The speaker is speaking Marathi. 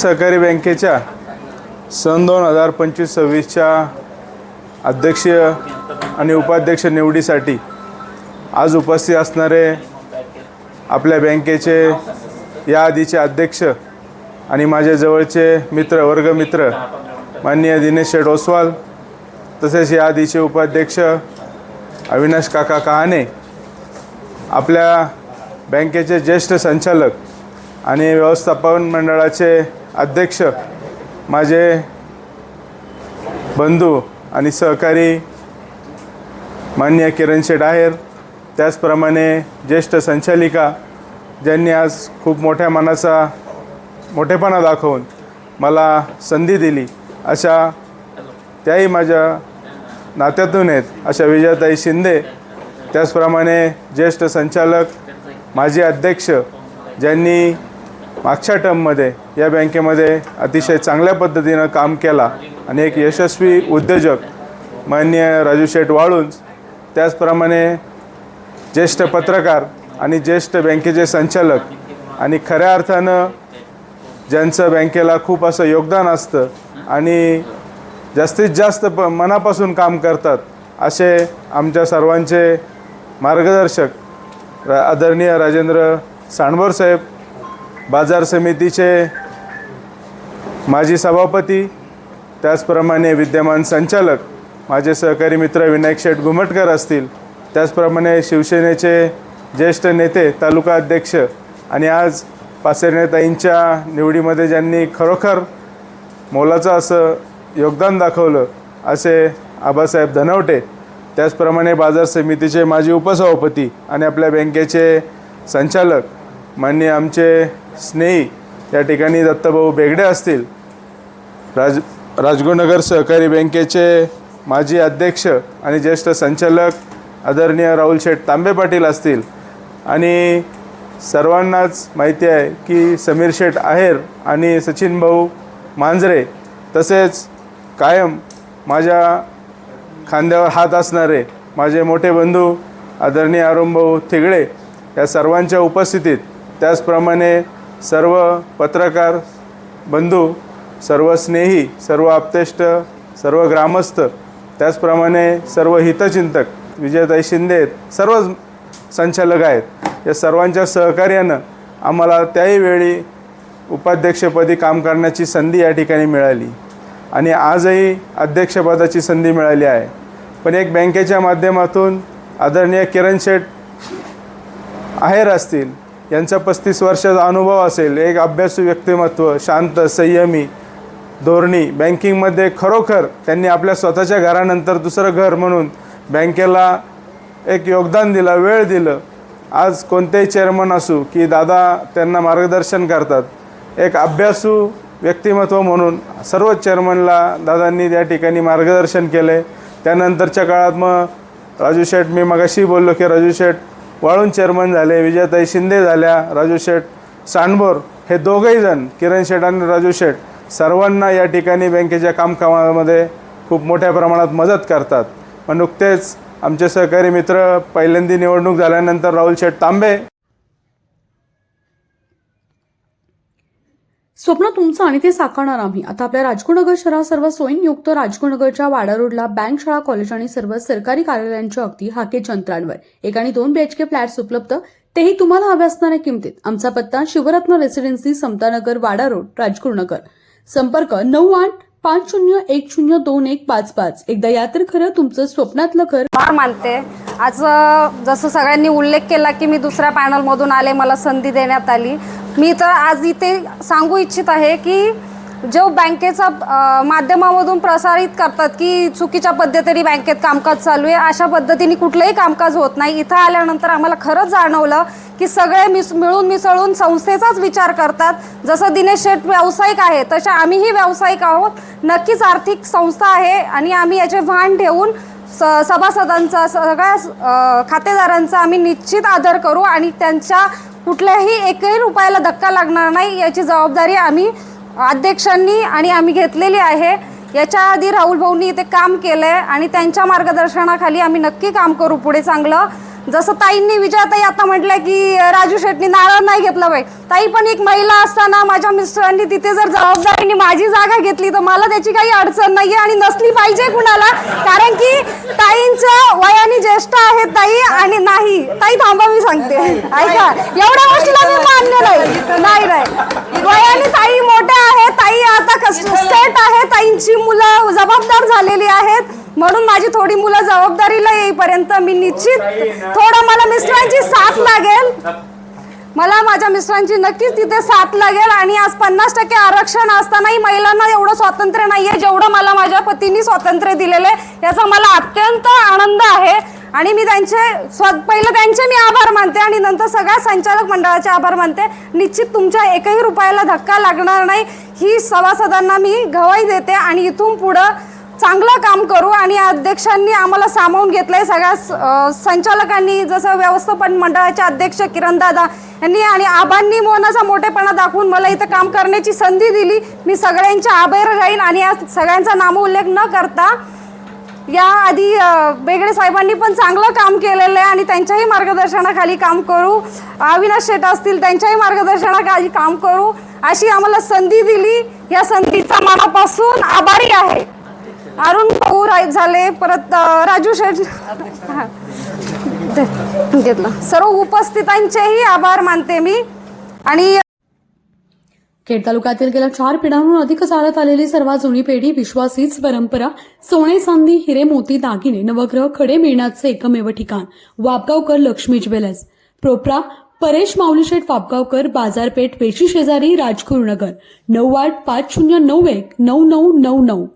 सहकारी बँकेच्या सन दोन हजार पंचवीस सव्वीसच्या अध्यक्ष आणि उपाध्यक्ष निवडीसाठी आज उपस्थित असणारे आपल्या बँकेचे या आधीचे अध्यक्ष आणि माझ्या जवळचे मित्र वर्गमित्र माननीय दिनेश शेठ ओसवाल तसेच या आधीचे उपाध्यक्ष अविनाश काका कहाणे आपल्या बँकेचे ज्येष्ठ संचालक आणि व्यवस्थापन मंडळाचे अध्यक्ष माझे बंधू आणि सहकारी मान्य किरण शेठ आहेर त्याचप्रमाणे ज्येष्ठ संचालिका ज्यांनी आज खूप मोठ्या मनाचा मोठेपणा दाखवून मला संधी दिली अशा त्याही माझ्या नात्यातून आहेत अशा विजयाताई शिंदे त्याचप्रमाणे ज्येष्ठ संचालक माजी अध्यक्ष ज्यांनी मागच्या टर्ममध्ये या बँकेमध्ये अतिशय चांगल्या पद्धतीनं काम केला आणि एक यशस्वी उद्योजक माननीय राजू शेठ वाळुंज त्याचप्रमाणे ज्येष्ठ पत्रकार आणि ज्येष्ठ बँकेचे संचालक आणि खऱ्या अर्थानं ज्यांचं बँकेला खूप असं योगदान असतं आणि जास्तीत जास्त प मनापासून काम करतात असे आमच्या सर्वांचे मार्गदर्शक रा आदरणीय राजेंद्र सांडभोर साहेब बाजार समितीचे माजी सभापती त्याचप्रमाणे विद्यमान संचालक माझे सहकारी मित्र विनायक शेठ घुमटकर असतील. त्याचप्रमाणे शिवसेनेचे ज्येष्ठ नेते तालुका अध्यक्ष आणि आज पासेरनेताईंच्या निवडीमध्ये ज्यांनी खरोखर मोलाचं असं योगदान दाखवलं असे आबासाहेब धनवटे त्याचप्रमाणे बाजार समितीचे माजी उपसभापती आणि आपल्या बँकेचे संचालक माननीय आमचे स्नेही या ठिकाणी दत्तभाऊ बेगडे असतील. राज राजगुरुनगर सहकारी बँकेचे माजी अध्यक्ष आणि ज्येष्ठ संचालक आदरणीय राहुल शेठ तांबे पाटील असतील. आणि सर्वांनाच माहिती आहे की समीर शेठ आहेर आणि सचिन भाऊ मांजरे तसेच कायम माझ्या खांद्यावर हात असणारे माझे मोठे बंधू आदरणीय अरुणभाऊ थिगडे या सर्वांच्या उपस्थितीत त्याचप्रमाणे सर्व पत्रकार बंधू सर्व स्नेही सर्व आप्तेष्ट सर्व ग्रामस्थ त्याचप्रमाणे सर्व हितचिंतक विजयताई शिंदे सर्व संचालक आहेत. या सर्वांच्या सहकार्यानं आम्हाला त्याही वेळी उपाध्यक्षपदी काम करण्याची संधी या ठिकाणी मिळाली आणि आजही अध्यक्षपदाची संधी मिळाली आहे. पण एक बँकेच्या माध्यमातून आदरणीय किरण शेठ आहेर असतील यांचा पस्तीस वर्षाचा अनुभव असेल एक अभ्यासू व्यक्तिमत्व शांत संयमी धोरणी बँकिंगमध्ये खरोखर त्यांनी आपल्या स्वतःच्या घरानंतर दुसरं घर म्हणून बँकेला एक योगदान दिलं वेळ दिलं. आज कोणतेही चेअरमन असू की दादा त्यांना मार्गदर्शन करतात एक अभ्यासू व्यक्तिमत्व म्हणून सर्व चेअरमनला दादांनी त्या ठिकाणी मार्गदर्शन केले त्यानंतरच्या काळात मग राजू शेठ मी मगाशी बोललो की राजू शेठ वाळून चेअरमन झाले विजयताई शिंदे झाल्या राजू शेठ सांडभोर हे दोघंही जण किरण शेठ आणि राजू शेठ सर्वांना या ठिकाणी बँकेच्या कामकामामध्ये खूप मोठ्या प्रमाणात मदत करतात. मग नुकतेच आमचे सहकारी मित्र पहिल्यांदी निवडणूक झाल्यानंतर राहुल शेठ तांबे स्वप्न तुमचं आणि ते साकारणार आम्ही. आता आपल्या राजगुरुनगर शहरात सर्व सोयींयुक्त राजगुरुनगरच्या वाडा रोडला बँक शाळा कॉलेज आणि सर्व सरकारी कार्यालयांच्या अगदी हाकेच्या अंतरांवर एक आणि दोन बीएचके फ्लॅट्स उपलब्ध तेही तुम्हाला हव्या असणाऱ्या किमतीत. आमचा पत्ता शिवरत्न रेसिडेन्सी समतानगर वाडा रोड राजगुरुनगर संपर्क नऊ आठ पाच शून्य एक शून्य दोन एक पाच पाच. एकदा या तर खरं तुमचं स्वप्नातलं घर मानते. आज जसं सगळ्यांनी उल्लेख केला की मी दुसऱ्या पॅनलमधून आले मला संधी देण्यात आली. मी तर आज इथे सांगू इच्छित आहे की जो बँकेचा माध्यमामधून प्रसारित करतात की चुकीच्या पद्धतीने बँकेत कामकाज चालू आहे अशा पद्धतीने कुठलंही कामकाज होत नाही. इथं आल्यानंतर आम्हाला खरंच जाणवलं की सगळे मिस मिळून मिसळून संस्थेचाच विचार करतात. जसं दिनेश शेठ व्यावसायिक आहे तसे आम्हीही व्यावसायिक आहोत. नक्कीच आर्थिक संस्था आहे आणि आम्ही याचे भान ठेवून स सभासदांचा सगळ्या खातेदारांचा आम्ही निश्चित आदर करू आणि त्यांच्या कुठल्याही एकही रुपयाला धक्का लागणार नाही याची जबाबदारी आम्ही अध्यक्षांनी आणि आम्ही घेतलेली आहे. याच्या आधी राहुल भाऊंनी इथे काम केलं आहे आणि त्यांच्या मार्गदर्शनाखाली आम्ही नक्की काम करू पुढे चांगलं. जसं ताईंनी विजयाताई आता म्हटलं की राजू शेट्टी नारा नाही घेतला बाई. ताई पण एक महिला असताना माझ्या मिस्टरांनी तिथे जर जबाबदारीने माझी जागा घेतली तर मला त्याची काही अडचण नाहीये आणि नसली पाहिजे कुणाला. कारण की ताईंच्या वयाने ज्येष्ठ आहेत ताई आणि नाही. ताई थांबा मी सांगते. ऐका एवढ्या गोष्टीला मी मान्य नाही. नाही नाही. वयाने ताई मोठ्या आहेत. ताई आता सेट आहे. ताईंची मुलं जबाबदार झालेली आहेत. म्हणून माझी थोडी मुलं जबाबदारीला येईपर्यंत मी निश्चित थोडं मला मिस्टरांची साथ लागेल. मला माझ्या मिस्टरांची नक्कीच तिथे साथ लागेल आणि आज पन्नास टक्के आरक्षण असतानाही महिलांना एवढं स्वातंत्र्य नाहीये जेवढं मला माझ्या पतींनी स्वातंत्र्य दिलेलं आहे याचा मला अत्यंत आनंद आहे. आणि मी त्यांचे स्व पहिलं त्यांचे मी आभार मानते आणि नंतर सगळ्या संचालक मंडळाचे आभार मानते. निश्चित तुमच्या एकही रुपयाला धक्का लागणार नाही. ही सभासदांना मी गवाही देते आणि इथून पुढं चांगलं काम करू आणि अध्यक्षांनी आम्हाला सामावून घेतलंय. सगळ्या संचालकांनी जसं व्यवस्थापन मंडळाचे अध्यक्ष किरण दादा यांनी आणि आबांनी मोनाचा मोठेपणा दाखवून मला इथं काम करण्याची संधी दिली. मी सगळ्यांच्या आभार राहीन आणि या सगळ्यांचा नामोल्लेख न करता या आधी बेगडे साहेबांनी पण चांगलं काम केलेलं आहे आणि त्यांच्याही मार्गदर्शनाखाली काम करू. अविनाश शेट असतील त्यांच्याही मार्गदर्शनाखाली काम करू अशी आम्हाला संधी दिली. या संधीचा मनापासून आभारी आहे. अरुण भाऊ राईट झाले परत अ, राजू शेठ. हा. दे- घेतलं. सर्व उपस्थितांचेही आभार मानते मी. आणि खेड तालुक्यातील गेल्या चार पिढ्यांहून अधिक चालत आलेली सर्वात जुनी पेढी विश्वास हीच परंपरा सोने चांदी हिरे मोती दागिने नवग्रह खडे मिळण्याचे एकमेव ठिकाण वापगावकर लक्ष्मी ज्वेलर्स. प्रोप्रा परेश माऊलीशेठ वापगावकर बाजारपेठ पेशी शेजारी राजगुरुनगर. नऊ आठ पाच शून्य नऊ एक नऊ नऊ नऊ नऊ.